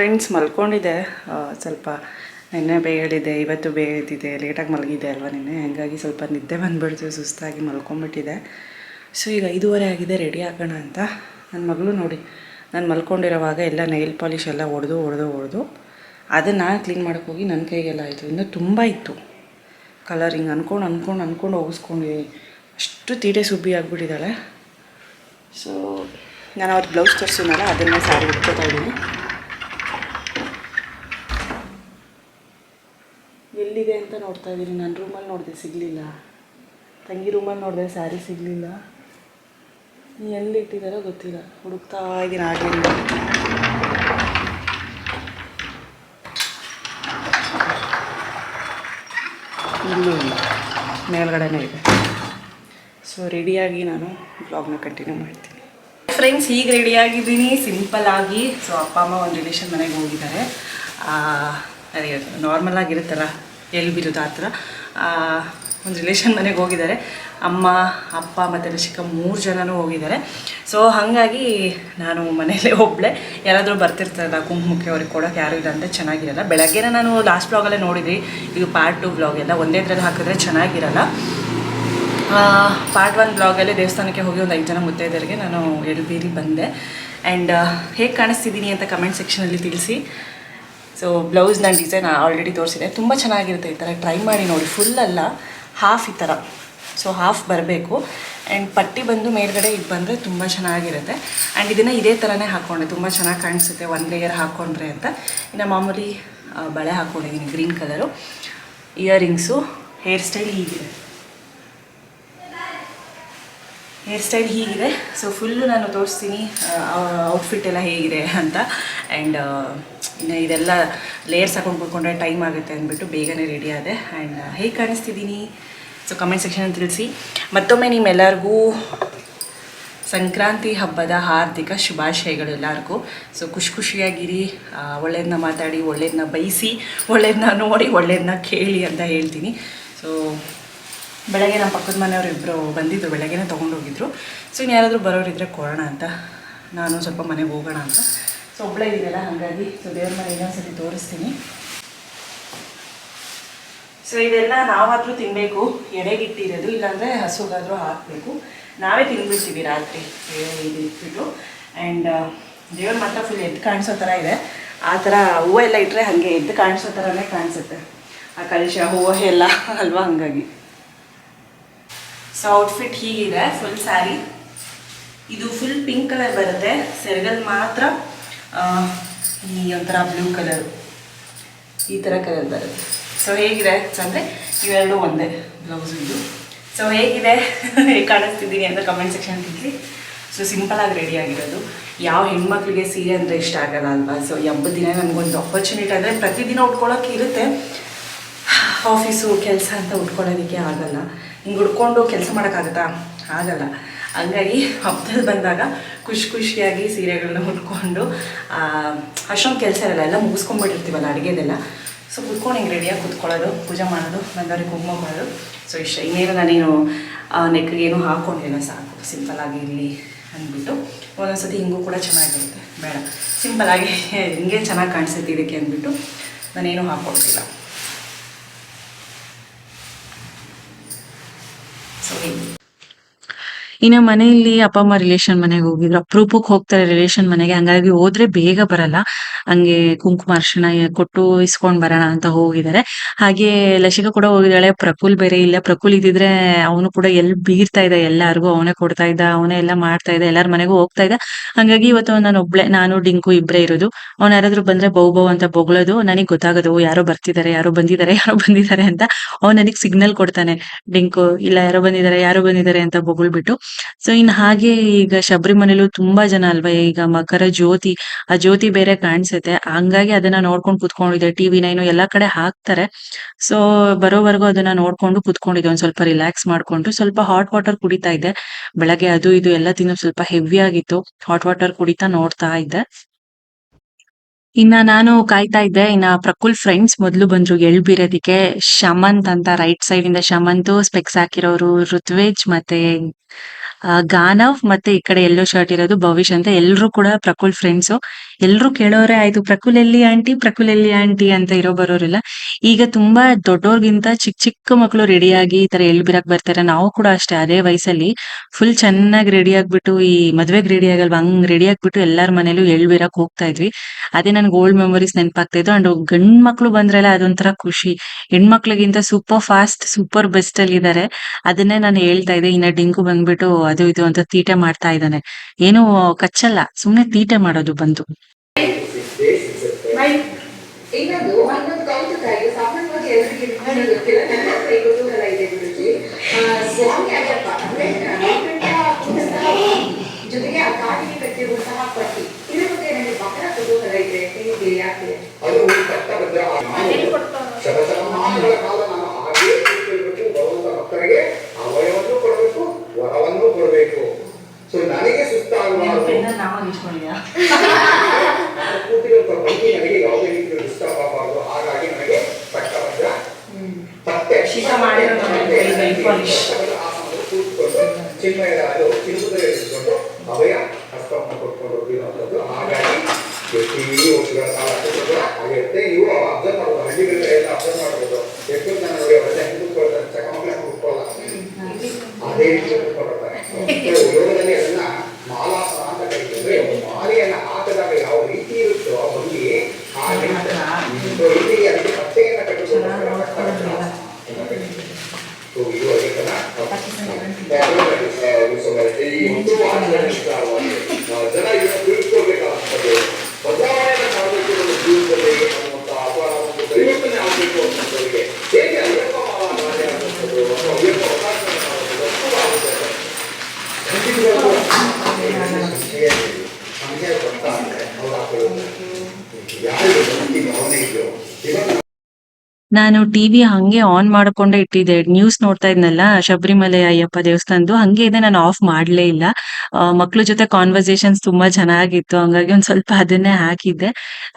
Friends ಮಲ್ಕೊಂಡಿದ್ದೆ ಸ್ವಲ್ಪ ನಿನ್ನೆ ಬೇಗ ಇವತ್ತು ಬೇಗ ಎದ್ದಿದ್ದೆ ಲೇಟಾಗಿ ಮಲಗಿದ್ದೆ ಅಲ್ವಾ ನಿನ್ನೆ? ಹಾಗಾಗಿ ಸ್ವಲ್ಪ ನಿದ್ದೆ ಬಂದುಬಿಡ್ತು, ಸುಸ್ತಾಗಿ ಮಲ್ಕೊಂಬಿಟ್ಟಿದ್ದೆ ಸೊ ಈಗ ಐದೂವರೆ ಆಗಿದೆ ರೆಡಿ ಆಗೋಣ ಅಂತ. ನನ್ನ ಮಗಳು ನೋಡಿ, ನಾನು ಮಲ್ಕೊಂಡಿರೋವಾಗ ಎಲ್ಲ ನೈಲ್ ಪಾಲಿಷ್ ಎಲ್ಲ ಹೊಡೆದು ಹೊಡೆದು ಹೊಡೆದು ಅದನ್ನು ಕ್ಲೀನ್ ಮಾಡೋಕ್ಕೋಗಿ ನನ್ನ ಕೈಗೆಲ್ಲ ಆಯಿತು. ಇನ್ನೂ ತುಂಬ ಇತ್ತು. ಕಲರಿಂಗ್ ಅಂದ್ಕೊಂಡು ಅಂದ್ಕೊಂಡು ಅಂದ್ಕೊಂಡು ಹೋಗಿಸ್ಕೊಂಡು. ಅಷ್ಟು ತೀಟೆ ಸುಬ್ಬಿ ಆಗಿಬಿಟ್ಟಿದ್ದಾಳೆ. ಸೊ ನಾನು ಅವ್ರ ಬ್ಲೌಸ್ ತರಿಸಿದ್ನಲ್ಲ ಅದನ್ನೇ ಸಾರಿ ಇಟ್ಕೋತಾ ಇದ್ದೀನಿ. ಎಲ್ಲಿದೆ ಅಂತ ನೋಡ್ತಾ ಇದ್ದೀನಿ ನನ್ನ ರೂಮಲ್ಲಿ ನೋಡಿದೆ ಸಿಗಲಿಲ್ಲ. ತಂಗಿ ರೂಮಲ್ಲಿ ನೋಡಿದೆ ಸ್ಯಾರಿ ಸಿಗಲಿಲ್ಲ. ಎಲ್ಲಿ ಇಟ್ಟಿದ್ದಾರೋ ಗೊತ್ತಿಲ್ಲ. ಹುಡುಕ್ತಾ ಇದ್ದೀನಿ ಆಗಲಿಲ್ಲ ಇಲ್ಲೂ ಇಲ್ಲ. ಮೇಲ್ಗಡೆನೇ ಇದೆ. ಸೊ ರೆಡಿಯಾಗಿ ನಾನು ಬ್ಲಾಗ್ನ ಕಂಟಿನ್ಯೂ ಮಾಡ್ತೀನಿ. ಫ್ರೆಂಡ್ಸ್ ಈಗ ರೆಡಿಯಾಗಿದ್ದೀನಿ ಸಿಂಪಲ್ ಆಗಿ. ಸೊ ಅಪ್ಪ, ಅಮ್ಮ ಒಂದು ರಿಲೇಷನ್ ಮನೆಗೆ ಹೋಗಿದ್ದಾರೆ. ಅದೇ ನಾರ್ಮಲ್ ಆಗಿರುತ್ತಲ್ಲ? ಎಲ್ಲಿ ಬಿಡೋದು ಆ ಥರ ಒಂದು ರಿಲೇಷನ್ ಮನೆಗೆ ಹೋಗಿದ್ದಾರೆ. ಅಮ್ಮ, ಅಪ್ಪ ಮತ್ತು ರಶಿಕ ಮೂರು ಜನನೂ ಹೋಗಿದ್ದಾರೆ. ಸೊ ಹಾಗಾಗಿ ನಾನು ಮನೆಯಲ್ಲೇ ಒಬ್ಬಳೆ ಯಾರಾದರೂ ಬರ್ತಿರ್ತಾರಲ್ಲ, ಕುಂಕುಮಕ್ಕೆ ಅವ್ರಿಗೆ ಕೊಡೋಕೆ ಯಾರೂ ಇಲ್ಲ ಅಂದರೆ ಚೆನ್ನಾಗಿರಲ್ಲ. ಬೆಳಗ್ಗೆನೇ ನಾನು ಲಾಸ್ಟ್ ಬ್ಲಾಗಲ್ಲೇ ನೋಡಿದ್ವಿ. ಇದು ಪಾರ್ಟ್ ಟು ಬ್ಲಾಗ್ ಎಲ್ಲ. ಒಂದೇ ಥರದ್ದು ಹಾಕಿದ್ರೆ ಚೆನ್ನಾಗಿರಲ್ಲ. ಪಾರ್ಟ್ ಒನ್ ಬ್ಲಾಗಲ್ಲಿ ದೇವಸ್ಥಾನಕ್ಕೆ ಹೋಗಿ ಒಂದು ಐದು ಜನ ಮುತ್ತೈದರಿಗೆ ನಾನು ಎಳ್ಬೀರಿ ಬಂದೆ. ಆ್ಯಂಡ್ ಹೇಗೆ ಕಾಣಿಸ್ತಿದ್ದೀನಿ ಅಂತ ಕಮೆಂಟ್ ಸೆಕ್ಷನಲ್ಲಿ ತಿಳಿಸಿ. ಸೊ ಬ್ಲೌಸ್ನ ಡಿಸೈನ್ ಆಲ್ರೆಡಿ ತೋರಿಸಿದೆ. ತುಂಬ ಚೆನ್ನಾಗಿರುತ್ತೆ ಈ ಥರ ಟ್ರೈ ಮಾಡಿ ನೋಡಿ. ಫುಲ್ ಅಲ್ಲ. ಹಾಫ್ ಈ ಥರ ಸೊ ಹಾಫ್ ಬರಬೇಕು. ಆ್ಯಂಡ್ ಪಟ್ಟಿ ಬಂದು ಮೇಲ್ಗಡೆ ಇದು ಬಂದರೆ ತುಂಬ ಚೆನ್ನಾಗಿರುತ್ತೆ. ಆ್ಯಂಡ್ ಇದನ್ನು ಇದೇ ಥರನೇ ಹಾಕ್ಕೊಂಡೆ ತುಂಬ ಚೆನ್ನಾಗಿ ಕಾಣಿಸುತ್ತೆ. ಒನ್ ಲೇಯರ್ ಹಾಕ್ಕೊಂಡ್ರೆ ಅಂತ. ಇನ್ನು ಮಾಮೂಲಿ ಬಳೆ ಹಾಕ್ಕೊಂಡಿದ್ದೀನಿ green colour earrings hair style ಹೀಗಿದೆ. ಹೇರ್ ಸ್ಟೈಲ್ ಹೀಗಿದೆ. ಸೊ ಫುಲ್ಲು ನಾನು ತೋರಿಸ್ತೀನಿ ಔಟ್ಫಿಟ್ ಎಲ್ಲ ಹೇಗಿದೆ ಅಂತ. ಆ್ಯಂಡ್ ಇದೆಲ್ಲ ಲೇಯರ್ಸ್ ಹಾಕೊಂಡು ಕೂತ್ಕೊಂಡ್ರೆ ಟೈಮ್ ಆಗುತ್ತೆ ಅಂದ್ಬಿಟ್ಟು ಬೇಗನೆ ರೆಡಿ ಆದೆ. ಆ್ಯಂಡ್ ಹೇಗೆ ಕಾಣಿಸ್ತಿದ್ದೀನಿ ಸೊ ಕಮೆಂಟ್ ಸೆಕ್ಷನ್ ತಿಳಿಸಿ. ಮತ್ತೊಮ್ಮೆ ನಿಮ್ಮೆಲ್ಲರಿಗೂ ಸಂಕ್ರಾಂತಿ ಹಬ್ಬದ ಹಾರ್ದಿಕ ಶುಭಾಶಯಗಳು ಎಲ್ಲರಿಗೂ. ಸೊ ಖುಷಿ ಖುಷಿಯಾಗಿರಿ. ಒಳ್ಳೆಯದನ್ನ ಮಾತಾಡಿ ಒಳ್ಳೇದನ್ನ ಬಯಸಿ ಒಳ್ಳೇದನ್ನ ನೋಡಿ ಒಳ್ಳೇದನ್ನ ಕೇಳಿ ಅಂತ ಹೇಳ್ತೀನಿ. ಸೊ ಬೆಳಗ್ಗೆ ನಮ್ಮ ಪಕ್ಕದ ಮನೆಯವರು ಇಬ್ಬರು ಬಂದಿದ್ದು ಬೆಳಗ್ಗೆನೇ ತೊಗೊಂಡೋಗಿದ್ರು ಸೊ ಇನ್ನು ಯಾರಾದರೂ ಬರೋರಿದ್ರೆ ಕೊಡೋಣ ಅಂತ. ನಾನು ಸ್ವಲ್ಪ ಮನೆಗೆ ಹೋಗೋಣ ಅಂತ. ಸೊ ಒಬ್ಬಳೇ ಇದೆಯಲ್ಲ ಹಾಗಾಗಿ ಸೊ ದೇವ್ರ ಮನೆ ಇನ್ನೊಂದ್ಸತಿ ತೋರಿಸ್ತೀನಿ. ಸೊ ಇದೆಲ್ಲ ನಾವಾದರೂ ತಿನ್ನಬೇಕು ಎಡೆಗಿಟ್ಟಿರೋದು, ಇಲ್ಲಾಂದರೆ ಹಸುಗಾದರೂ ಹಾಕಬೇಕು. ನಾವೇ ತಿನ್ಬಿಡ್ತೀವಿ ರಾತ್ರಿ. ಇದಿಟ್ಬಿಟ್ಟು ಇದು ಇಟ್ಬಿಟ್ಟು. ಆ್ಯಂಡ್ ದೇವ್ರ ಮಾತ್ರ ಫುಲ್ ಎದ್ದು ಕಾಣಿಸೋ ಥರ ಇದೆ. ಆ ಥರ ಹೂವು ಎಲ್ಲ ಇಟ್ಟರೆ ಹಾಗೆ ಎದ್ದು ಕಾಣಿಸೋ ಥರನೇ ಕಾಣಿಸುತ್ತೆ. ಆ ಕಲಶ ಹೂವು ಎಲ್ಲ, ಅಲ್ವಾ ಹಾಗಾಗಿ. ಸೊ ಔಟ್ಫಿಟ್ ಹೀಗಿದೆ ಫುಲ್ ಸ್ಯಾರಿ ಇದು ಫುಲ್ ಪಿಂಕ್ ಕಲರ್ ಬರುತ್ತೆ. ಸೆರಗಲ್ ಮಾತ್ರ ಈ ಒಂಥರ ಬ್ಲೂ ಕಲರ್ ಈ ಥರ ಕಲರ್ ಬರುತ್ತೆ. ಸೊ ಹೇಗಿದೆ ಅಂದರೆ ಇವೆರಡು ಒಂದೇ ಬ್ಲೌಸ್ ಇದು. ಸೊ ಹೇಗಿದೆ? ಹೇಗೆ ಕಾಣಿಸ್ತಿದ್ದೀನಿ ಅಂತ ಕಮೆಂಟ್ ಸೆಕ್ಷನ್ ತಿಳಿ ಸೊ ಸಿಂಪಲಾಗಿ ರೆಡಿ ಆಗಿರೋದು. ಯಾವ ಹೆಣ್ಮಕ್ಳಿಗೆ ಸೀರೆ ಅಂದರೆ ಇಷ್ಟ ಆಗಲ್ಲ ಅಲ್ವಾ? ಸೊ ಎಬ್ಬ ದಿನ ನಮಗೊಂದು ಅಪರ್ಚುನಿಟಿ ಅಂದರೆ ಪ್ರತಿದಿನ ಉಟ್ಕೊಳ್ಳೋಕೆ ಇರುತ್ತೆ. ಆಫೀಸು ಕೆಲಸ ಅಂತ ಉಟ್ಕೊಳ್ಳೋದಕ್ಕೆ ಆಗಲ್ಲ. ಹಿಂಗೆ ಉಡ್ಕೊಂಡು ಕೆಲಸ ಮಾಡೋಕ್ಕಾಗತ್ತಾ? ಆಗಲ್ಲ. ಹಂಗಾಗಿ ಹಬ್ಬದಲ್ಲಿ ಬಂದಾಗ ಖುಷಿ ಖುಷಿಯಾಗಿ ಸೀರೆಗಳನ್ನ ಉಟ್ಕೊಂಡು ಅಷ್ಟೊಂದು ಕೆಲಸ ಇರಲ್ಲ, ಎಲ್ಲ ಮುಗಿಸ್ಕೊಂಡ್ಬಿಟ್ಟಿರ್ತೀವಲ್ಲ ಅಡುಗೆದೆಲ್ಲ. ಸೊ ಕುತ್ಕೊಂಡು ಹಿಂಗೆ ರೆಡಿಯಾಗಿ ಕುತ್ಕೊಳ್ಳೋದು, ಪೂಜೆ ಮಾಡೋದು, ಬಂದವ್ರಿಗೆ ಕುಂಕುಮ ಮಾಡೋದು ಸೊ ಇಷ್ಟ, ಇನ್ನೇನು ನಾನೇನು ಏನು ಹಾಕ್ಕೊಂಡಿಲ್ಲ ಸಾಕು. ಸಿಂಪಲ್ಲಾಗಿ ಇರಲಿ ಅಂದ್ಬಿಟ್ಟು ಒಂದೊಂದ್ಸತಿ ಹಿಂಗೂ ಕೂಡ ಚೆನ್ನಾಗಿರುತ್ತೆ. ಬೇಡ. ಸಿಂಪಲ್ಲಾಗಿ ಹಿಂಗೆ ಚೆನ್ನಾಗಿ ಕಾಣಿಸುತ್ತೆ ಇದಕ್ಕೆ ಅಂದ್ಬಿಟ್ಟು ನಾನೇನು ಹಾಕ್ಕೊಡ್ತಿಲ್ಲ ಸೊ ಹೀಗೆ ಇನ್ನು ಮನೆಯಲ್ಲಿ ಅಪ್ಪ ಅಮ್ಮ ರಿಲೇಷನ್ ಮನೆಗೆ ಹೋಗಿದ್ರು. ಅಪ್ರೂಪಕ್ ಹೋಗ್ತಾರೆ ರಿಲೇಷನ್ ಮನೆಗೆ. ಹಂಗಾಗಿ ಹೋದ್ರೆ ಬೇಗ ಬರಲ್ಲ. ಹಂಗೆ ಕುಂಕುಮ ಅರ್ಶನ ಕೊಟ್ಟು ಇಸ್ಕೊಂಡ್ ಬರೋಣ ಅಂತ ಹೋಗಿದ್ದಾರೆ ಹಾಗೆ ಲಸಿಕಾ ಕೂಡ ಹೋಗಿದ್ದಾಳೆ. ಪ್ರಕುಲ್ ಬೇರೆ ಇಲ್ಲ. ಪ್ರಕುಲ್ ಇದ್ದಿದ್ರೆ ಅವನು ಕೂಡ ಎಲ್ ಬೀರ್ತಾ ಇದ್ದ. ಎಲ್ಲಾರ್ಗೂ ಅವನೇ ಕೊಡ್ತಾ ಇದ್ದ. ಅವನೇ ಎಲ್ಲ ಮಾಡ್ತಾ ಇದ್ದ. ಎಲ್ಲಾರ ಮನೆಗೂ ಹೋಗ್ತಾ ಇದ್ದ. ಹಂಗಾಗಿ ಇವತ್ತು ನಾನು ಒಬ್ಳೆ, ನಾನು, ಡಿಂಕು ಇಬ್ರೇ ಇರೋದು. ಅವ್ನ ಯಾರಾದ್ರೂ ಬಂದ್ರೆ ಬೌ ಬೌ ಅಂತ ಬೊಗಳೋದು. ನನಗೆ ಗೊತ್ತಾಗೋದು. ಯಾರೋ ಬರ್ತಿದ್ದಾರೆ ಯಾರೋ ಬಂದಿದ್ದಾರೆ ಯಾರೋ ಬಂದಿದ್ದಾರೆ ಅಂತ. ಅವ್ನು ನನಗೆ ಸಿಗ್ನಲ್ ಕೊಡ್ತಾನೆ. ಡಿಂಕು, ಇಲ್ಲ ಯಾರೋ ಬಂದಿದ್ದಾರೆ ಯಾರೋ ಬಂದಿದ್ದಾರೆ ಅಂತ ಬೊಗಳ್ಬಿಟ್ಟು. ಸೊ ಇನ್ ಹಾಗೆ ಈಗ ಶಬರಿಮಲೆಲೂ ತುಂಬಾ ಜನ ಅಲ್ವಾ? ಈಗ ಮಕರ ಜ್ಯೋತಿ, ಆ ಜ್ಯೋತಿ ಬೇರೆ ಕಾಣಿಸುತ್ತೆ. ಹಂಗಾಗಿ ಅದನ್ನ ನೋಡ್ಕೊಂಡು ಕುತ್ಕೊಂಡಿದ್ದೆ ಟಿವಿ ನೈನು ಎಲ್ಲಾ ಕಡೆ ಹಾಕ್ತಾರೆ. ಸೊ ಬರೋವರೆಗೂ ಅದನ್ನ ನೋಡ್ಕೊಂಡು ಕುತ್ಕೊಂಡಿದ್ದೆ ಒಂದ್ ಸ್ವಲ್ಪ ರಿಲ್ಯಾಕ್ಸ್ ಮಾಡ್ಕೊಂಡು ಸ್ವಲ್ಪ ಹಾಟ್ ವಾಟರ್ ಕುಡಿತಾ ಇದ್ದೆ ಬೆಳಗ್ಗೆ ಅದು ಇದು ಎಲ್ಲ ತಿನ್ನೋ ಸ್ವಲ್ಪ ಹೆವಿ ಆಗಿತ್ತು. ಹಾಟ್ ವಾಟರ್ ಕುಡಿತಾ ನೋಡ್ತಾ ಇದ್ದೆ. ಇನ್ನ ನಾನು ಕಾಯ್ತಾ ಇದ್ದೆ. ಇನ್ನ ಪ್ರಕುಲ್ ಫ್ರೆಂಡ್ಸ್ ಮೊದ್ಲು ಬಂದ್ರು ಎಳ್ಬೀರೋದಿಕ್ಕೆ. ಶಮಂತ್ ಅಂತ ರೈಟ್ ಸೈಡ್ ಇಂದ ಶಮಂತು ಸ್ಪೆಕ್ಸ್ ಹಾಕಿರೋರು ಋತ್ವೇಜ್ ಮತ್ತೆ ಗಾನವ್ ಮತ್ತೆ ಈ ಕಡೆ ಎಲ್ಲೋ ಶರ್ಟ್ ಇರೋದು ಭವಿಷ್ ಅಂತ ಎಲ್ರು ಕೂಡ ಪ್ರಕುಲ್ ಫ್ರೆಂಡ್ಸ್ ಎಲ್ರು ಕೇಳೋರೆ, ಆಯ್ತು ಪ್ರಕುಲ್ ಎಲ್ಲಿ ಆಂಟಿ ಪ್ರಕುಲ್ ಎಲ್ಲಿ ಆಂಟಿ ಅಂತ ಇರೋ ಬರೋರಿಲ್ಲ. ಈಗ ತುಂಬಾ ದೊಡ್ಡೋರ್ಗಿಂತ ಚಿಕ್ಕ ಚಿಕ್ಕ ಮಕ್ಕಳು ರೆಡಿಯಾಗಿ ಈ ತರ ಎಲ್ಲಿ ಬಿರಕ್ ಬರ್ತಾರೆ? ನಾವು ಕೂಡ ಅಷ್ಟೇ, ಅದೇ ವಯಸ್ಸಲ್ಲಿ ಫುಲ್ ಚೆನ್ನಾಗಿ ರೆಡಿ ಆಗ್ಬಿಟ್ಟು, ಈ ಮದ್ವೆಗ್ ರೆಡಿ ಆಗಲ್ವಾ? ಹಂಗ್ ರೆಡಿ ಆಗ್ಬಿಟ್ಟು ಎಲ್ಲಾರ ಮನೇಲೂ ಎಳ್ ಬಿರಾಕ್ ಹೋಗ್ತಾ ಇದ್ವಿ. ಅದೇ ನನ್ಗೆ ಓಲ್ಡ್ ಮೆಮೊರೀಸ್ ನೆನಪಾಗ್ತಾ ಇತ್ತು ಅಂಡ್ ಗಂಡ್ ಮಕ್ಳು ಬಂದ್ರಲ್ಲ ಅದೊಂಥರ ಖುಷಿ. ಹೆಣ್ಮಕ್ಳಿಗಿಂತ ಸೂಪರ್ ಫಾಸ್ಟ್ ಸೂಪರ್ ಬೆಸ್ಟ್ ಅಲ್ಲಿ ಇದಾರೆ ಅದನ್ನೇ ನಾನು ಹೇಳ್ತಾ ಇದ್ದೆ. ಇನ್ನ ಡಿಂಕು ಬಂದ್ಬಿಟ್ಟು ಅದು ಇದು ಅಂತ ತೀಟೆ ಮಾಡ್ತಾ ಇದ್ದಾನೆ. ಏನು ಕಚ್ಚಲ್ಲ ಸುಮ್ನೆ ತೀಟೆ ಮಾಡೋದು ಬಂದು ಭಕ್ತರಿಗೆ ಸೊ ನನಗೆ ಸುಸ್ತಾಗಬಾರದು ನಾವು ಇಸ್ಕೊಂಡಿದ್ಯಾ ನಾನು ಕೂತಿರುವಂತ ಭಂಗಿ ನನಗೆ ಯಾವುದೇ ರೀತಿಯ ಡಿಸ್ಟರ್ಬ್ ಆಗಬಾರದು ಹಾಗಾಗಿ ನನಗೆ ಪಟ್ಟಭದ್ರ ಪಟ್ಟೆ ಶೀತ ಮಾಡಿರೋ ನಮಗೆ ಪಟ್ಟೆ ಇದು nail polish. ಪಟ್ಟಭದ್ರ ಆಸನದಲ್ಲಿ ಕೂತ್ಕೊಂಡು ಚಿನ್ಮಯದ ಅದು ಚಿನ್ನದಲ್ಲಿ ಇಟ್ಕೊಂಡು ಅಭಯ ಹಸ್ತವನ್ನು ಕೊಟ್ಕೊಂಡು ಇರುವಂಥದ್ದು ಹಾಗಾಗಿ ಕೂತ್ಕೊಂಡು ಆಗಿರುತ್ತೆ ನೀವು ಅಬ್ಸರ್ವ್ ಮಾಡ್ಬೋದು ಹಳ್ಳಿಗಳಿಗೆಲ್ಲ ಅಬ್ಸರ್ವ್ ಮಾಡ್ಬೋದು ಎಷ್ಟು ಜನ ನೋಡಿ ಅವರೆಲ್ಲ ಹೆಂಗೆ ಕೂತ್ಕೊಳ್ತಾರೆ ಚಕ ಮಕ್ಕಳ ಕೂತ್ಕೊಳ್ಳಲ್ಲ ಅದೇ ರೀತಿ ಕೂತ್ಕೊಂಡಿರ್ತಾರೆ ಸೊ ಯೋಗದಲ್ಲಿ ಅದನ್ನ ಮಾಲಾಸನ ಅಂತ ಕರೀತಾರೆ ಮಾಲೆಯನ್ನ ಹಾಕಿದಾಗ ಯಾವ ರೀತಿ ಇರುತ್ತೋ ಆ ಭಂಗಿ ಹಾಗೆ ಸೊ ಇಲ್ಲಿ ಅದಕ್ಕೆ ಪಚ್ಚೆಯನ್ನ ಕಟ್ಟಿಕೊಂಡು ಸೊ ಇದು ಅದಕ್ಕನ್ನ ಈ ಒಂದು ಆಚರಣೆ ವಿಚಾರವಾಗಿ ಜನ ಇದನ್ನು ತಿಳ್ಕೊಳ್ಬೇಕಾಗ್ತದೆ ಬದಲಾವಣೆಯನ್ನು ಮಾಡಬೇಕು ನಮ್ಮ ಜೀವನದಲ್ಲಿ ಅನ್ನುವಂಥ ಅಥವಾ ಒಂದು ಪರಿವರ್ತನೆ ಆಗಬೇಕು ಅನ್ನೋದರಿಗೆ ಹೇಗೆ ಅಯ್ಯಪ್ಪ ಮಾಲಾಧಾರೆ ಅನ್ನುವಂಥದ್ದು ಅಥವಾ ಅಯ್ಯಪ್ಪ ಅವಕಾಶವನ್ನು ಮಾಡುವಂಥದ್ದು ಅನುಕೂಲ ಆಗುತ್ತೆ ಸಂಖ್ಯೆ ಗೊತ್ತಾಗುತ್ತೆ ಅವ್ರು ಹಾಕೊಳ್ಳೋದು ಯಾರಿಗೆ ಭಕ್ತಿ ಭಾವನೆ ಇದೆಯೋ ಇವತ್ತು ನಾನು ಟಿವಿ ಹಂಗೆ ಆನ್ ಮಾಡ್ಕೊಂಡೆ ಇಟ್ಟಿದ್ದೆ. ನ್ಯೂಸ್ ನೋಡ್ತಾ ಇದ್ನಲ್ಲ, ಶಬರಿಮಲೆ ಅಯ್ಯಪ್ಪ ದೇವಸ್ಥಾನದ್ದು. ಹಂಗೆ ಇದೆ, ನಾನು ಆಫ್ ಮಾಡ್ಲೇ ಇಲ್ಲ. ಮಕ್ಳ ಜೊತೆ ಕಾನ್ವರ್ಸೇಷನ್ಸ್ ತುಂಬಾ ಚೆನ್ನಾಗಿತ್ತು. ಹಂಗಾಗಿ ಒಂದ್ ಸ್ವಲ್ಪ ಅದನ್ನೇ ಹಾಕಿದ್ದೆ.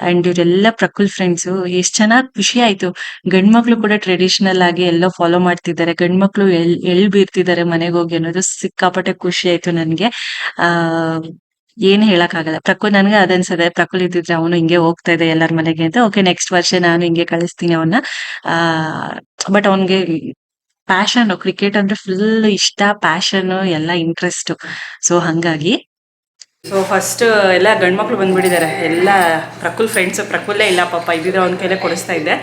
ಅಂಡ್ ಇವರೆಲ್ಲ ಪ್ರಕುಲ್ ಫ್ರೆಂಡ್ಸ್ ಎಷ್ಟ್ ಚೆನ್ನಾಗ್ ಖುಷಿ ಆಯ್ತು. ಗಂಡ್ ಮಕ್ಳು ಕೂಡ ಟ್ರೆಡಿಷನಲ್ ಆಗಿ ಎಲ್ಲ ಫಾಲೋ ಮಾಡ್ತಿದ್ದಾರೆ. ಗಂಡ್ ಮಕ್ಳು ಎಲ್ ಬೀರ್ತಿದ್ದಾರೆ ಮನೆಗೆ ಹೋಗಿ ಅನ್ನೋದು ಸಿಕ್ಕಾಪಟ್ಟೆ ಖುಷಿ ಆಯ್ತು ನನ್ಗೆ. ಆ ಏನ್ ಹೇಳಕ್ ಆಗಲ್ಲ ಪ್ರಕುಲ್ ನನ್ಗೆ ಅದನ್ಸದೆ ಪ್ರಕುಲ್ ಇದ್ದಿದ್ರೆ ಅವನು ಹಿಂಗೆ ಹೋಗ್ತಾ ಇದೆ ಎಲ್ಲರ ಮನೆಗೆ ಅಂತ. ಓಕೆ ನೆಕ್ಸ್ಟ್ ವರ್ಷ ನಾನು ಹಿಂಗೆ ಕಳಿಸ್ತೀನಿ ಅವನ್ನ ಆ ಬಟ್ ಅವನ್ಗೆ ಪ್ಯಾಷನ್ ಕ್ರಿಕೆಟ್ ಅಂದ್ರೆ ಫುಲ್ ಇಷ್ಟ ಪ್ಯಾಷನ್ ಎಲ್ಲ ಇಂಟ್ರೆಸ್ಟ್ ಸೊ ಹಂಗಾಗಿ ಸೊ ಫಸ್ಟ್ ಎಲ್ಲ ಗಂಡು ಮಕ್ಕಳು ಬಂದ್ಬಿಟ್ಟಿದ್ದಾರೆ. ಎಲ್ಲ ಪ್ರಕುಲ್ ಫ್ರೆಂಡ್ಸ್ ಪ್ರಕುಲ್ಲೇ ಇಲ್ಲ ಪಾಪ. ಇದ್ದಿದ್ರೆ ಅವ್ನ ಕೈಲೇ ಕೊಡಿಸ್ತಾ ಇದ್ದೆ.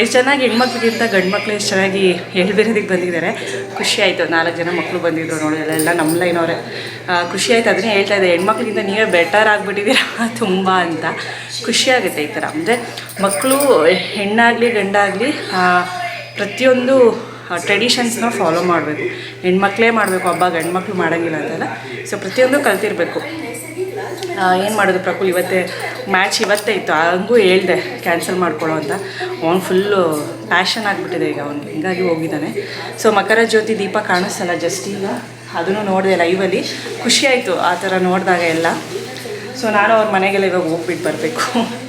ಎಷ್ಟು ಚೆನ್ನಾಗಿ ಹೆಣ್ಮಕ್ಳಿಗಿಂತ ಗಂಡು ಮಕ್ಳು ಎಷ್ಟು ಚೆನ್ನಾಗಿ ಹೇಳ್ಬಿರೋದಕ್ಕೆ ಬಂದಿದ್ದಾರೆ. ಖುಷಿ ಆಯಿತು. ನಾಲ್ಕು ಜನ ಮಕ್ಕಳು ಬಂದಿದ್ರು ನೋಡಿ. ಎಲ್ಲ ಎಲ್ಲ ನಮ್ಮ ಲೈನವರೇ ಖುಷಿ ಆಯ್ತು. ಅದನ್ನೇ ಹೇಳ್ತಾ ಇದ್ದೆ. ಹೆಣ್ಮಕ್ಳಿಗಿಂತ ನೀವೇ ಬೆಟರ್ ಆಗಿಬಿಟ್ಟಿದ್ದೀರಾ ತುಂಬ ಅಂತ. ಖುಷಿ ಆಗುತ್ತೆ ಈ ಥರ ಅಂದರೆ ಮಕ್ಕಳು ಹೆಣ್ಣಾಗಲಿ, ಗಂಡಾಗಲಿ ಪ್ರತಿಯೊಂದು ಟ್ರೆಡಿಷನ್ಸ್ನ ಫಾಲೋ ಮಾಡಬೇಕು. ಹೆಣ್ಮಕ್ಳೇ ಮಾಡಬೇಕು. ಹಬ್ಬ ಗಂಡು ಮಕ್ಕಳು ಮಾಡೋಂಗಿಲ್ಲ ಅಂತೆಲ್ಲ. ಸೊ ಪ್ರತಿಯೊಂದು ಕಲ್ತಿರಬೇಕು. ಏನು ಮಾಡೋದು ಪ್ರಕುಲ್? ಇವತ್ತೇ ಮ್ಯಾಚ್ ಇವತ್ತೇ ಇತ್ತು. ಹಂಗೂ ಹೇಳ್ದೆ ಕ್ಯಾನ್ಸಲ್ ಮಾಡ್ಕೊಳ್ಳೋ ಅಂತ. ಅವ್ನು ಫುಲ್ಲು ಪ್ಯಾಷನ್ ಆಗಿಬಿಟ್ಟಿದೆ ಈಗ ಅವ್ನು. ಹಿಂಗಾಗಿ ಹೋಗಿದ್ದಾನೆ. ಸೊ ಮಕರ ಜ್ಯೋತಿ ದೀಪ ಕಾಣಿಸ್ತಲ್ಲ ಜಸ್ಟ್ ಈಗ. ಅದನ್ನು ನೋಡಿದೆ ಲೈವಲ್ಲಿ ಖುಷಿಯಾಯಿತು ಆ ಥರ ನೋಡಿದಾಗ ಎಲ್ಲ. ಸೊ ನಾನು ಅವ್ರ ಮನೆಗೆಲ್ಲ ಇವಾಗ ಹೋಗ್ಬಿಟ್ಟು ಬರಬೇಕು.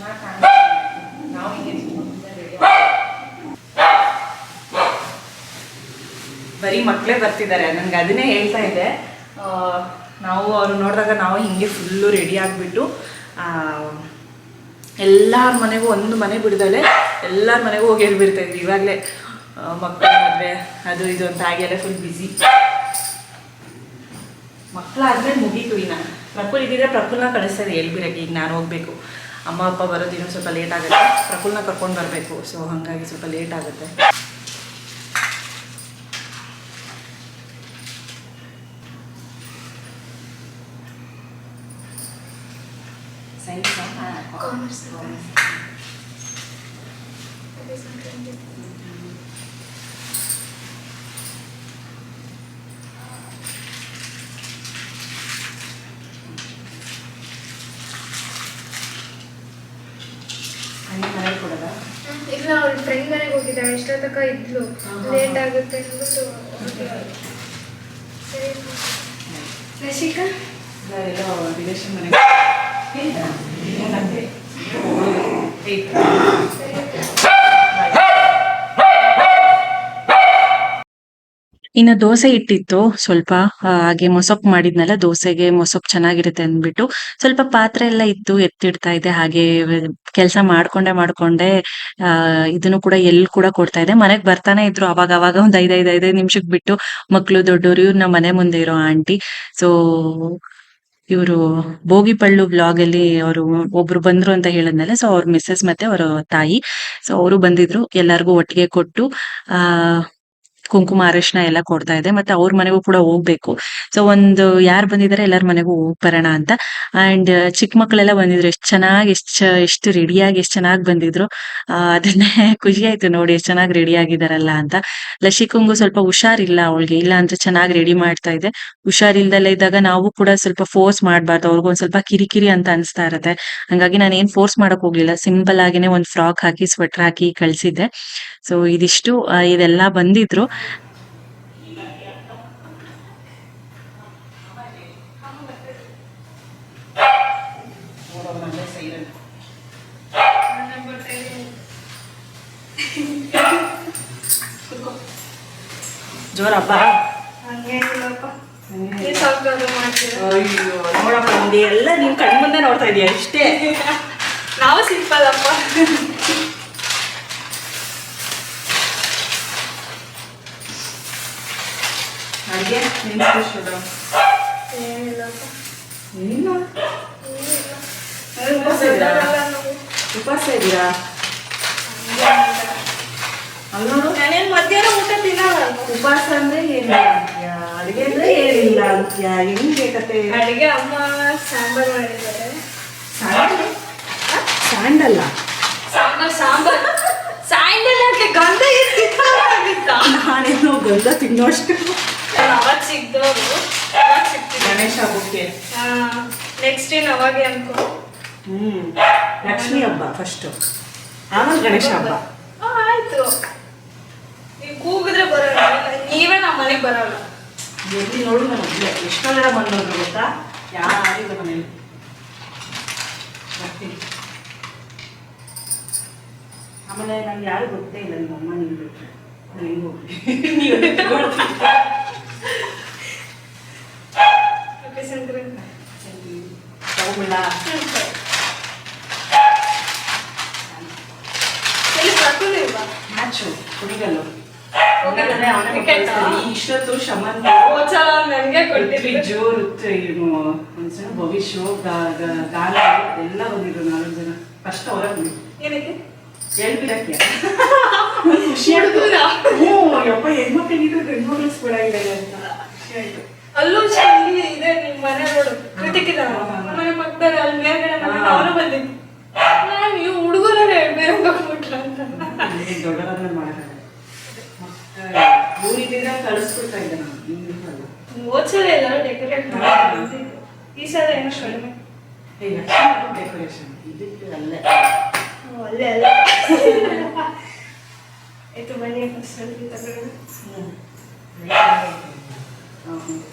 ನಾವು ಹಿಂಗೆ. ಬರೀ ಮಕ್ಕಳೇ ಬರ್ತಿದ್ದಾರೆ. ನನಗೆ ಅದನ್ನೇ ಹೇಳ್ತಾ ಇದ್ದೆ. ನಾವು ಅವ್ರು ನೋಡಿದಾಗ ನಾವು ಹಿಂಗೆ ಫುಲ್ಲು ರೆಡಿ ಆಗಿಬಿಟ್ಟು ಎಲ್ಲರ ಮನೆಗೂ ಒಂದು ಮನೆ ಬಿಡ್ದಲೆ ಎಲ್ಲರ ಮನೆಗೂ ಹೋಗಿ ಹೇಳ್ಬಿಡ್ತಾ ಇದ್ವಿ. ಇವಾಗಲೇ ಮಕ್ಕಳ ಮದುವೆ, ಅದು ಇದು ಅಂತ ಆಗಿಲ್ಲ ಫುಲ್ ಬ್ಯುಸಿ ಮಕ್ಕಳಾದ್ರೆ ಮುಗೀತು ಇನ್ನು. ಪ್ರಫುಲ್ ಇದ್ದಿದ್ರೆ ಪ್ರಫುಲ್ನ ಕಳಿಸ್ತಾರೆ ಹೇಳ್ಬಿಡಕ್ಕೆ ಈಗ ನಾನು ಹೋಗಬೇಕು. ಅಮ್ಮ ಅಪ್ಪ ಬರೋದು ಇನ್ನೂ ಸ್ವಲ್ಪ ಲೇಟ್ ಆಗುತ್ತೆ. ಪ್ರಫುಲ್ನ ಕರ್ಕೊಂಡು ಬರಬೇಕು. ಸೊ ಹಾಗಾಗಿ ಸ್ವಲ್ಪ ಲೇಟ್ ಆಗುತ್ತೆ. ಸೈನ್ಸ್ ಮನೇಲಿ ಕೊಡೋದಾ ಇಲ್ಲ ಅವ್ರ ಫ್ರೆಂಡ್ ಮನೆಗೆ ಹೋಗಿದ್ದಾಳೆ ಇಷ್ಟೊತ್ತಕ ಇದ್ಲು? ಲೇಟ್ ಆಗುತ್ತೆ ಅಂದ್ಬಿಟ್ಟು. ಸರಿ. ರಶಿಕಾ? ಎಲ್ಲೋ ರಿಲೇಷನ್ ಮನೆಗೆ ಇನ್ನು ದೋಸೆ ಇಟ್ಟಿತ್ತು. ಸ್ವಲ್ಪ ಹಾಗೆ ಮೊಸಪ್ ಮಾಡಿದ್ನಲ್ಲ, ದೋಸೆಗೆ ಮೊಸಪ್ ಚೆನ್ನಾಗಿರುತ್ತೆ ಅಂದ್ಬಿಟ್ಟು. ಸ್ವಲ್ಪ ಪಾತ್ರೆ ಎಲ್ಲ ಇತ್ತು, ಎತ್ತಿಡ್ತಾ ಇದೆ. ಹಾಗೆ, ಕೆಲಸ ಮಾಡ್ಕೊಂಡೆ ಮಾಡ್ಕೊಂಡೆ, ಆ, ಇದನ್ನು ಕೂಡ ಎಲ್ ಕೂಡ ಕೊಡ್ತಾ ಇದೆ. ಮನೆಗ್ ಬರ್ತಾನೆ ಇದ್ರು. ಅವಾಗ ಅವಾಗ ಒಂದ್ ಐದ್ ಐದ್ ನಿಮಿಷಕ್ಕೆ ನಿಮಿಷಕ್ ಬಿಟ್ಟು ಮಕ್ಳು ದೊಡ್ಡೋರು ಇವ್ರು ನಮ್ಮ ಮನೆ ಮುಂದೆ ಇರೋ ಆಂಟಿ. ಸೊ ಇವರು ಬೋಗಿಪಳ್ಳು ಬ್ಲಾಗ್ ಅಲ್ಲಿ ಅವರು ಒಬ್ರು ಬಂದ್ರು ಅಂತ ಹೇಳಿದ್ನಲ್ಲ. ಸೊ ಅವ್ರ ಮಿಸ್ಸಸ್ ಮತ್ತೆ ಅವರ ತಾಯಿ. ಸೊ ಅವರು ಬಂದಿದ್ರು. ಎಲ್ಲಾರ್ಗೂ ಒಟ್ಟಿಗೆ ಕೊಟ್ಟು, ಆ ಕುಂಕುಮ ಅರಿಶಿನ ಎಲ್ಲ ಕೊಡ್ತಾ ಇದೆ, ಮತ್ತೆ ಅವ್ರ ಮನೆಗೂ ಕೂಡ ಹೋಗ್ಬೇಕು. ಸೊ ಒಂದು ಯಾರು ಬಂದಿದ್ದಾರೆ ಎಲ್ಲರ ಮನೆಗೂ ಹೋಗ್ ಬರೋಣ ಅಂತ. ಅಂಡ್ ಚಿಕ್ಕ ಮಕ್ಕಳೆಲ್ಲ ಬಂದಿದ್ರು, ಎಷ್ಟ್ ಚೆನ್ನಾಗಿ, ಎಷ್ಟ್ ಎಷ್ಟು ರೆಡಿಯಾಗಿ, ಎಷ್ಟ್ ಚೆನ್ನಾಗಿ ಬಂದಿದ್ರು. ಅದನ್ನೇ ಖುಷಿ ಆಯ್ತು ನೋಡಿ, ಎಷ್ಟ್ ಚೆನ್ನಾಗಿ ರೆಡಿ ಆಗಿದಾರಲ್ಲ ಅಂತ. ಲಸಿಕುಂಗು ಸ್ವಲ್ಪ ಹುಷಾರಿಲ್ಲ ಅವಳಿಗೆ, ಇಲ್ಲ ಅಂದ್ರೆ ಚೆನ್ನಾಗಿ ರೆಡಿ ಮಾಡ್ತಾ ಇದೆ. ಹುಷಾರಿಲ್ದಲ್ಲೇ ಇದ್ದಾಗ ನಾವು ಕೂಡ ಸ್ವಲ್ಪ ಫೋರ್ಸ್ ಮಾಡ್ಬಾರ್ದು ಅವ್ರಿಗೆ ಒಂದ್ ಸ್ವಲ್ಪ ಕಿರಿಕಿರಿ ಅಂತ ಅನ್ಸ್ತಾ ಇರತ್ತೆ. ಹಂಗಾಗಿ ನಾನು ಏನ್ ಫೋರ್ಸ್ ಮಾಡಕ್ ಹೋಗ್ಲಿಲ್ಲ ಸಿಂಪಲ್ ಆಗಿನೇ ಒಂದ್ ಫ್ರಾಕ್ ಹಾಕಿ, ಸ್ವೆಟರ್ ಹಾಕಿ ಕಳ್ಸಿದ್ದೆ. ಸೊ ಇದಿಷ್ಟು ಇದೆಲ್ಲ ಬಂದಿದ್ರು. ಜೋರ ಹಬ್ಬ ಹಂಗೇನಿಲ್ಲಪ್ಪ ನೀವ್ ಸ್ವಲ್ಪ ಅದು ಮಾಡ್ತೀರಾ? ಅಯ್ಯೋ ನೋಡಪ್ಪ ನೀ ಎಲ್ಲ ನಿನ್ ಕಣ್ ಮುಂದೆ ನೋಡ್ತಾ ಇದೀಯ ಅಷ್ಟೇ ನಾವು ಸಿಂಪಲ್ ಅಪ್ಪ. ನಿನ್ ಸ್ಪೆಷಲ್ ಏನಿಲ್ಲ. ಉಪವಾಸ ಇದ್ದೀರಾ. ಉಪವಾಸ ಇದ್ದೀರಾ. ಅಲ್ಲಿ ನೋಡು ನಾನೇನ್ ಮಧ್ಯಾಹ್ನ ಊಟ ತಿನ್ನಲ್ಲ ಉಪವಾಸ ಅಂದ್ರೆ ಏನಿಲ್ಲ ಅಡುಗೆ ಅಂದ್ರೆ ಏನಿಲ್ಲ ಅಂತ್ಯ ಹೆಂಗೆ ಕತೆ ಅಡುಗೆ ಅಮ್ಮ ಸಾಂಬಾರ್ ಮಾಡಿದ್ದಾರೆ ಸ್ಯಾಂಡಲ್ ಸ್ಯಾಂಡಲ್ಲ ಸಾಂಬಾರ್ ಸಾಂಬಾರ್ ಸಾಯಂಕಾಲ ಯಾಕೆ ಗಂಧ ಎತ್ತಿತ್ತ ನಾನೇನೋ ಗಂಧ ತಿನ್ನೋಷ್ಟು ಅವಾಗ ಸಿಗ್ದವರು ಅವಾಗ ಸಿಗ್ತಿದ್ರು ಗಣೇಶ ಹಬ್ಬಕ್ಕೆ? ನೆಕ್ಸ್ಟ್ ಇನ್ ಅವಾಗೆ ಅನ್ಕೋ. ಹ್ಮ್. ಲಕ್ಷ್ಮಿ ಹಬ್ಬ ಫಸ್ಟ್ ಆಮೇಲೆ ಗಣೇಶ ಹಬ್ಬ. ಆ, ಆಯ್ತು. ನೀವು ಕೂಗಿದ್ರೆ ಬರೋಲ್ಲ. ನೀವೇ ನಮ್ಮ ಮನೆಗೆ ಬರೋಲ್ಲ. ಎಲ್ಲಿ ನೋಡು ನಾನು ಒಬ್ಳೆ ಎಷ್ಟೋ ಜನ ಬಂದೋದ್ರು ಗೊತ್ತಾ ಯಾರಿಲ್ಲ ಮನೇಲಿ. ಬರ್ತೀನಿ. ಆಮೇಲೆ ನಂಗೆ ಯಾರು ಗೊತ್ತೇ ಇಲ್ಲ ನಿಮ್ಮ ಅಮ್ಮ ನೀವು ಬಿಟ್ಟರೆ ನಾನು ಹೆಂಗೆ ಹೋಗ್ಲಿ? ನೀವು ಇಷ್ಟೊತ್ತು ಶಮನ್. ನನಗೆ ಕೊಟ್ಟಿದ್ವಿ ಜೋರು ಒಂದ್ಸಲ ಭವಿಷ್ಯ ಗಾನ ಎಲ್ಲ ಬಂದಿದ್ರು ನಾಲ್ಕು ಜನ. ಫಸ್ಟ್ ಅವರ ಏನಕ್ಕೆ? ಹೇಳ್ಬಿಡಕ್ಕೆ ಯಪ್ಪ ಹೆಣ್ಮಕ್ಳಿಗಿದ್ರು ಗಂಡು ಸ್ಫುಡ ಇದೆ ಅಂತ. ಖುಷಿ ಆಯ್ತು ಅಲ್ಲೂ ಚಂದಿ ಇದೆ ನಿಮ್ ಮನೆ ನೋಡು ಕೃತಿಕ್ ಇದ್ದಾನ ಮನೆ ಪಕ್ಕದಲ್ಲಿ ಅಲ್ಲಿ ಮೇಲ್ಗಡೆ ಮನೆ ಅವನು ಬಂದಿದ್ದು. ನಾನು ಇವ್ ಹುಡುಗರೇ ಬೇರೆ ಹೋಗ್ಬಿಟ್ಲ ಅಂತ. ಮಾಡೋಕ್ಕಾಗಲ್ಲ ಮತ್ತೆ ಊರಿದ್ದಿದ್ರೆ ಕಳಿಸ್ಬಿಡ್ತಾ ಇದ್ದೆ ನಾನು ಓದ್ಸಲ ಎಲ್ಲ ಡೆಕೋರೇಟ್ ಮಾಡಿ ಈ ಸಲ ಏನೋ ಕಡಿಮೆ. ಡೆಕೋರೇಷನ್ ಇದಕ್ಕೆ ಅಲ್ಲೇ. ಅಲ್ಲೇ ಅಲ್ಲೇ. ಆಯ್ತು ಮನೆಯ ಫಸ್ಟ್ ತಗೊಳ್ಳೋಣ ಹ್ಞೂ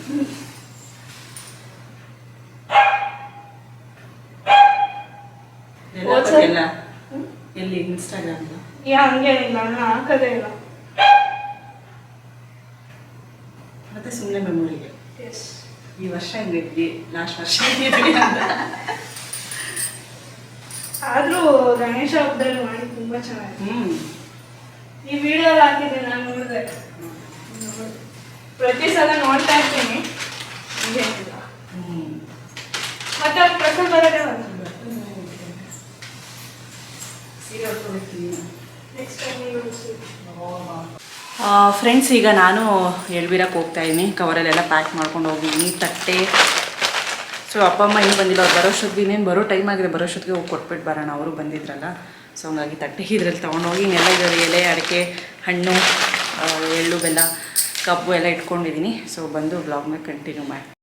ಹ್ಞೂ ಎಲ್ಲ ಇನ್ಸ್ಟಾಗ್ರಾಮ್ ಯಾ ಹಂಗೇನಿಲ್ಲ ನಾನು ಹಾಕೋದೇ ಇಲ್ಲ ಮತ್ತೆ ಸುಮ್ಮನೆ ಮೆಮೊರಿಗೆ ಎಸ್ ಈ ವರ್ಷ ಹೆಂಗಿದ್ವಿ ಲಾಸ್ಟ್ ವರ್ಷ ಆದ್ರೂ ಗಣೇಶ ಹಬ್ಬದಲ್ಲಿ ಮಾಡಿ ತುಂಬಾ ಚೆನ್ನಾಗಿ ಹ್ಮ್ ಈ ವಿಡಿಯೋ ಹಾಕಿದ್ದೆ ನಾನು ನೋಡಿದೆ ಪ್ರತಿ ಸಲ ನೋಡ್ತಾ ಇರ್ತೀನಿ. ಮತ್ತೆ ಪ್ರಶ್ನೆ ಬರೋದೇ ಫ್ರೆಂಡ್ಸ್ ಈಗ ನಾನು ಎಳ್ಬಿರಕ್ಕೆ ಹೋಗ್ತಾ ಇದ್ದೀನಿ. ಕವರಲ್ಲೆಲ್ಲ ಪ್ಯಾಕ್ ಮಾಡ್ಕೊಂಡು ಹೋಗಿದ್ದೀನಿ. ತಟ್ಟೆ. ಸೊ ಅಪ್ಪ, ಅಮ್ಮ, ಇನ್ನೂ ಬಂದಿಲ್ಲ. ಅವ್ರು ಬರೋಷ್ಟೊತ್ತಿಗೆ ಇನ್ನೇನು ಬರೋ ಟೈಮ್ ಆಗಿದೆ. ಬರೋಷ್ಟೊತ್ತಿಗೆ ಹೋಗಿ ಕೊಟ್ಬಿಟ್ಟು ಬರೋಣ. ಅವರು ಬಂದಿದ್ರಲ್ಲ. ಸೊ ಹಂಗಾಗಿ ತಟ್ಟೆ ಇದ್ರಲ್ಲಿ ತೊಗೊಂಡೋಗಿ ಇನ್ನೆಲ್ಲ ಇದರಲ್ಲಿ ಎಲೆ, ಅಡಿಕೆ, ಹಣ್ಣು ಎಳ್ಳು, ಬೆಲ್ಲ, ಕಬ್ಬು ಎಲ್ಲ ಇಟ್ಕೊಂಡಿದ್ದೀನಿ. ಸೊ ಬಂದು ಬ್ಲಾಗ್ನ ಕಂಟಿನ್ಯೂ ಮಾಡಿ